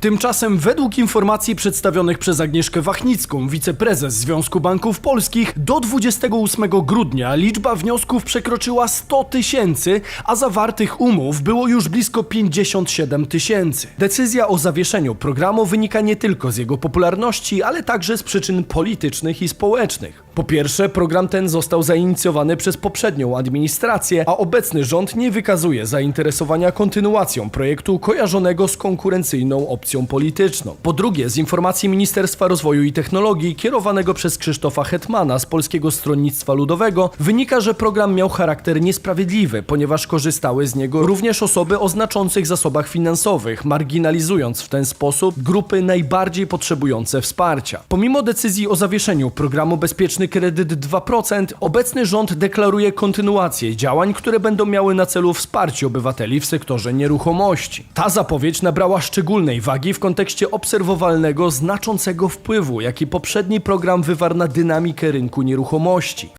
Tymczasem według informacji przedstawionych przez Agnieszkę Wachnicką, wiceprezes Związku Banków Polskich, do 28 grudnia liczba wniosków przekroczyła 100 tysięcy, a zawartych umów było już blisko 57 tysięcy. Decyzja o zawieszeniu programu wynika nie tylko z jego popularności, ale także z przyczyn politycznych i społecznych. Po pierwsze, program ten został zainicjowany przez poprzednią administrację, a obecny rząd nie wykazuje zainteresowania kontynuacją projektu kojarzonego z konkurencyjną opcją polityczną. Po drugie, z informacji Ministerstwa Rozwoju i Technologii kierowanego przez Krzysztofa Hetmana z Polskiego Stronnictwa Ludowego wynika, że program miał charakter niesprawiedliwy, ponieważ korzystały z niego również osoby o znaczących zasobach finansowych, marginalizując w ten sposób grupy najbardziej potrzebujące wsparcia. Pomimo decyzji o zawieszeniu programu Bezpieczny Kredyt 2%, obecny rząd deklaruje kontynuację działań, które będą miały na celu wsparcie obywateli w sektorze nieruchomości. Ta zapowiedź nabrała szczególnej wagi w kontekście obserwowalnego, znaczącego wpływu, jaki poprzedni program wywarł na dynamikę rynku nieruchomości.